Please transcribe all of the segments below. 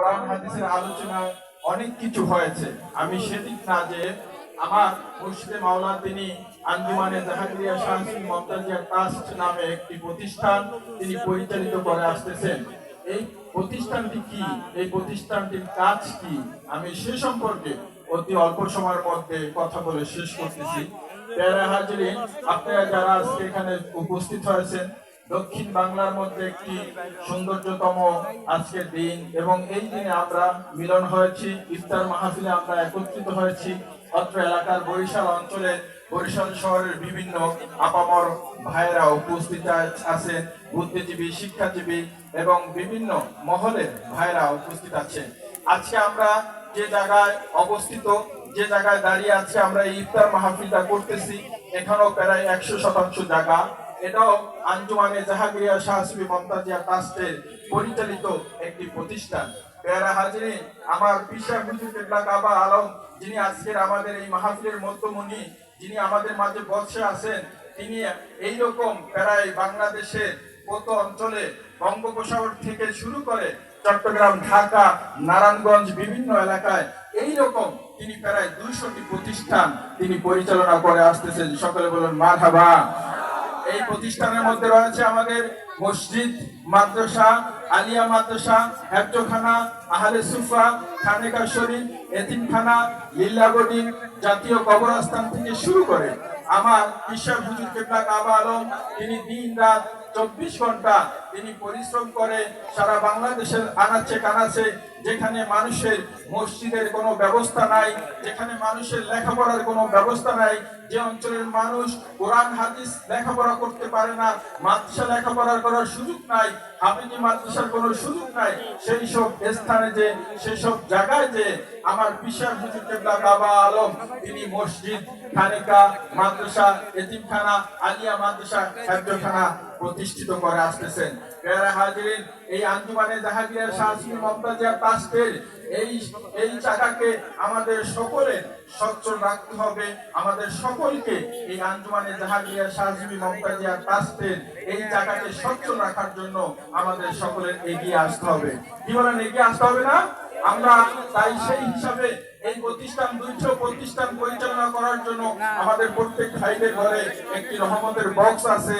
কোরআন, হাদিসের আলোচনা অনেক কিছু হয়েছে। আমি সেদিক না যে আমার মুর্শিদে মাওলা তিনি আঞ্জুমানে জাহাঙ্গীরিয়া শাহসিন মমতাজিয়া ট্রাস্ট নামে একটি প্রতিষ্ঠান তিনি পরিচালিত করে আসতেছেন। এই প্রতিষ্ঠানটি কি? এই প্রতিষ্ঠানটির কাজ কি? আমি সে সম্পর্কে অতি অল্প সময়ের মধ্যে কথা বলে শেষ করতেছি। আপনারা যারা আজকে এখানে উপস্থিত হয়েছেন দক্ষিণ বাংলার মধ্যে একটি সৌন্দর্যতম আজকের দিন এবং এই দিনে আমরা মিলন হয়েছি, ইফতার মাহফিলে আমরা একত্রিত হয়েছি। অত্র এলাকার বরিশাল অঞ্চলে, বরিশাল শহরের বিভিন্ন আপামর ভাইয়েরা উপস্থিত আছেন, বুদ্ধিজীবী, শিক্ষাজীবী এবং বিভিন্ন মহলের ভাইয়েরা উপস্থিত আছেন। আজকে আমরা যে জায়গায় অবস্থিত, যে জায়গায় দাঁড়িয়ে আছে, আমরা এই ইফতার মাহফিলটা করতেছি, এখানেও প্রায় একশো শতাংশ জায়গা এটাও আঞ্জুমানে জাহাঙ্গীরিয়া শাহসিবি মমতাজিয়া ট্রাস্টের পরিচালিত একটি প্রতিষ্ঠান। পেয়ারা হাজিরি, আমার পিসা হুজুর কাবা আলম, যিনি আজকের আমাদের এই মাহফিলের মধ্যমণি, যিনি আমাদের মাঝে বসে আছেন, তিনি এইরকম প্রায় বাংলাদেশের কত অঞ্চলে বঙ্গোপসাগর থেকে শুরু করে চট্টগ্রাম, ঢাকা, নারায়ণগঞ্জ, বিভিন্ন এলাকায় এই রকম তিনি প্রায় দুইশোটি প্রতিষ্ঠান তিনি পরিচালনা করে আসতেছেন। সকলে বলুন, মারহাবা। এই প্রতিষ্ঠানের মধ্যে রয়েছে আমাদের মসজিদ, মাদ্রাসা, আলিয়া মাদ্রাসা, হেফজখানা, আহলে সুফা, খানেকা শরীফ, এতিমখানা লীলাগড়ি জাতীয় কবরস্থান থেকে শুরু করে আমার ঈশ্বর হুজুর কেবলা কাবা আলম, তিনি দিন রাত চব্বিশ ঘণ্টা তিনি পরিশ্রম করে সারা বাংলাদেশের আনাচে কানাচে, যেখানে মানুষের মসজিদের কোনো ব্যবস্থা নাই, যেখানে মানুষের লেখাপড়ার কোনো ব্যবস্থা নাই, যে অঞ্চলের মানুষ কোরআন, হাদিস লেখাপড়া করতে পারে না, মাদ্রাসা লেখাপড়া করার সুযোগ নাই হাফিজি মাদ্রাসার কোনো সুযোগ নাই, সেই সব স্থানে যে, সেই সব জায়গায় যে আমার বিশাল কেবলা বাবা আলম, তিনি মসজিদ, খানিকা, মাদ্রাসা, এতিমখানা, আলিয়া মাদ্রাসা হেফজখানা প্রতিষ্ঠিত করে আসতেছেন। পেয়ারা হাজিরিন, এই আঞ্জুমানে জাহাঙ্গীর শাহসিন মমতাজিয়া ট্রাস্টের এই এই চাকাকে আমাদের সকলের সচ্ছল রাখতে হবে। আমাদের সকলকে এই আঞ্জুমানে জাহাঙ্গীর শাহসিবি মমতাজিয়া ট্রাস্টের এই চাকাকে সচ্ছল রাখার জন্য আমাদের সকলের এগিয়ে আসতে হবে। কি বলেন, এগিয়ে আসতে হবে না? আমরা তাই সেই হিসাবে এই প্রতিষ্ঠান দুইশো প্রতিষ্ঠান পরিচালনা করার জন্য আমাদের প্রত্যেক ভাইদের ঘরে একটি রহমতের বক্স আছে।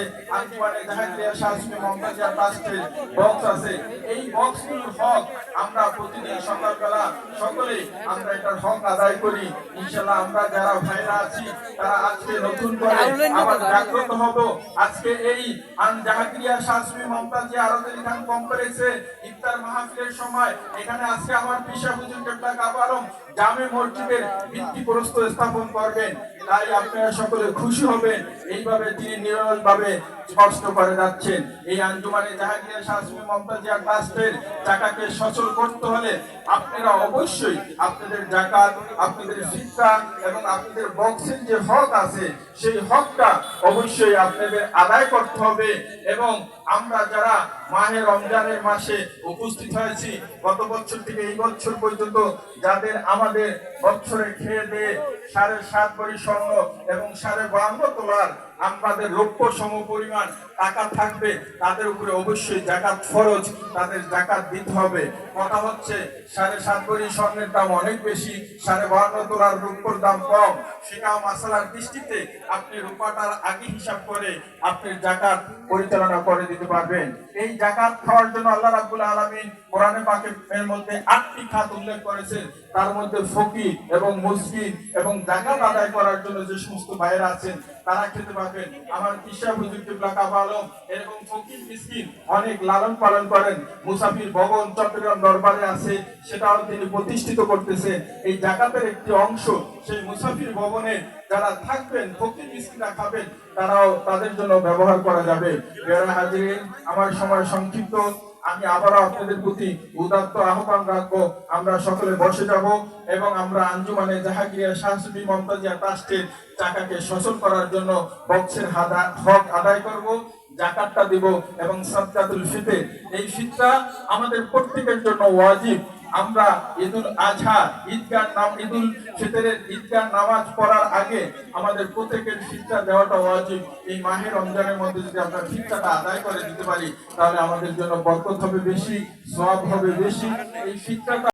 জাহাঙ্গীর বক্স আছে। এই বক্সগুলোর হক আমরা প্রতিদিন সকালবেলা সকলে আমরা এটার হক আদায় করি। ইনশাল্লাহ আমরা যারা ভাইরা আছি, তারা আজকে নতুন করে আবার জাগ্রত হব। আজকে এই আন জাহাঙ্গীরিয়া শাহসুবি মমতাজিয়া আরজ খান কমপ্লেক্সে ইফতার মাহফিলের সময় এখানে আজকে আমার পিসা হুজুর কেবলা কাবারম জামে মসজিদের ভিত্তি প্রস্তুত স্থাপন করবেন, তাই আপনারা সকলে খুশি হবেন। এইভাবে তিনি নিরলস ভাবে স্পষ্ট করে যাচ্ছেন। এই আঞ্জুমানে জাহাঙ্গীর শাসমি মমতাজিয়া ট্রাস্টের টাকাকে সচল করতে হলে আপনারা অবশ্যই আপনাদের জাকাত, আপনাদের ফিতরা এবং আপনাদের বক্সের যে হক আছে, সেই হকটা অবশ্যই আপনাদের আদায় করতে হবে এবং আমরা যারা মাহে রমজানের মাসে উপস্থিত হয়েছি, গত বছর থেকে এই বছর পর্যন্ত যাদের আমাদের বছরে খেয়ে দিয়ে সাড়ে সাত স্বর্ণ এবং সাড়ে বান্ন তোলার আমাদের লক্ষ সম পরিমাণ টাকা থাকবে, তাদের উপরে অবশ্যই জাকাত ফরজ, তাদের জাকাত দিতে হবে। কথা হচ্ছে, সাড়ে সাত ভরি স্বর্ণের দাম অনেক বেশি, সাড়ে বান্ন তোলার রূপর দাম কম। সেটা মাসালার দৃষ্টিতে আপনি রূপাটার আগে হিসাব করে আপনি জাকাত পরিচালনা করে দিতে পারবেন। এই জাকাত খাওয়ার জন্য আল্লাহ রাব্বুল আলামিন কোরআনে পাকের মধ্যে আটটি খাত উল্লেখ করেছেন। তার মধ্যে ফকির এবং মুসকিন এবং জাকাত আদায় করার জন্য যে সমস্ত ভাইয়েরা আছেন, তারা খেতে পারবেন আমার ঈশা আলম, এরকম ফকির, মিসকিন অনেক লালন পালন করেন। মুসাফির ভবন চট্টগ্রাম দরবারে আছে, সেটাও তিনি প্রতিষ্ঠিত করতেছে। এই জাকাতের একটি অংশ সেই মুসাফির ভবনে যারা থাকবেন, ফকির মিসকিনা খাবেন, তারাও তাদের জন্য ব্যবহার করা যাবে। হাজির আমার সময় সংক্ষিপ্ত। আমি আবারও আপনাদের প্রতি উদাত্ত আহ্বান রাখব। আমরা সকলে বসে যাব এবং আমরা আঞ্জুমানে জাহাঙ্গীর শাহসুবি মমতাজিয়া ট্রাস্টের টাকাকে সচল করার জন্য বক্সের হক আদায় করব, জাকাতটা দিব এবং সাদকাতুল ফিতে এই ফিতরা আমাদের প্রত্যেকের জন্য ওয়াজিব। আমরা ঈদুল আজহা ঈদগার নাম, ঈদুল ফিতরের ঈদগার নামাজ পড়ার আগে আমাদের প্রত্যেকের শিক্ষা দেওয়াটা ওয়াজিব। এই মাহে রমজানের মধ্যে যদি আমরা শিক্ষাটা আদায় করে দিতে পারি, তাহলে আমাদের জন্য বরকত হবে বেশি সব হবে বেশি। এই শিক্ষাটা